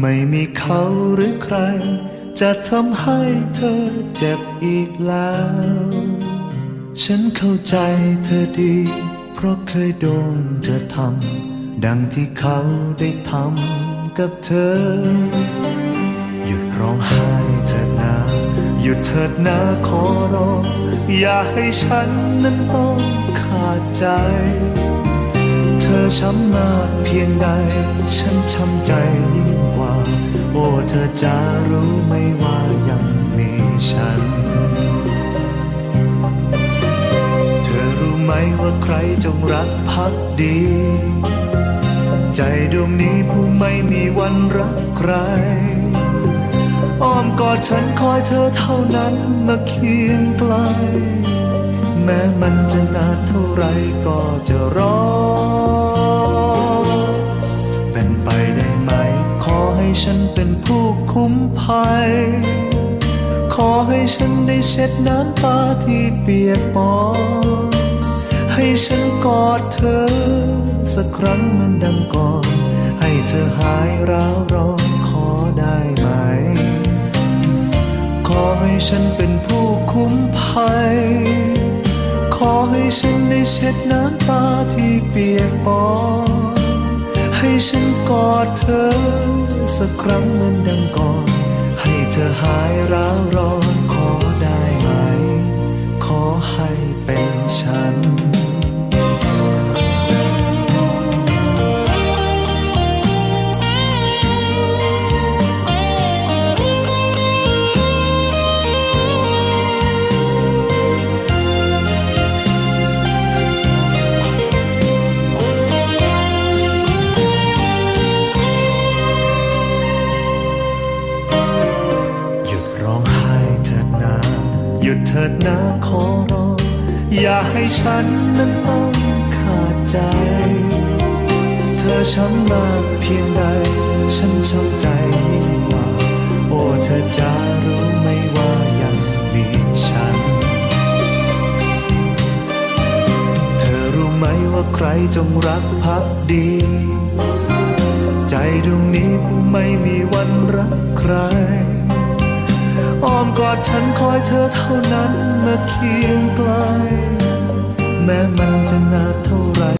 ไม่มีเขาหรือใคร จะทำให้เธอเจ็บอีกแล้ว ฉันเข้าใจเธอดี เพราะเคยโดนเธอทำดังที่เขาได้ทำกับเธอ หยุดร้องไห้เถิดนาหยุดเถิดนาขอร้อง อย่าให้ฉันนั้นต้องขาดใจเธอช้ำมากเพียงใด ฉันช้ำใจยิ่งกว่า เธอจะรู้ไหมว่ายังมีฉัน เธอรู้ไหมว่าใครจงรักพักดี ใจดวงนี้ผู้ไม่มีวันรักใคร อ้อมกอดฉันคอยเธอเท่านั้นมาเคียงไกล แม้มันจะนานเท่าไรก็จะรอ เป็นผู้คุ้มภัย ขอให้ฉันได้เช็ดน้ำตาที่เปียกปอนให้ฉันกอดเธอ สักครั้งมันดังก่อน ให้เธอหายร้าวร้อนขอได้ไหม ขอให้ฉันเป็นผู้คุ้มภัย ขอให้ฉันได้เช็ดน้ำตาที่เปียกปอนให้ฉันกอดเธอ สักครั้งเหมือนดังก่อน ให้เธอหายร้าวร้อน ยุดเถิดนาขอร้อง อย่าให้ฉันนั้นต้องขาดใจ เธอช้ำมากเพียงใด ฉันช้ำใจยิ่งกว่า โอ้เธอจะรู้ไหมว่ายังมีฉัน เธอรู้ไหมว่าใครจงรักพักดี อ้อมกอดฉันคอยเธอเท่านั้นมาเคียงไกล แม้มันจะนานเท่าไร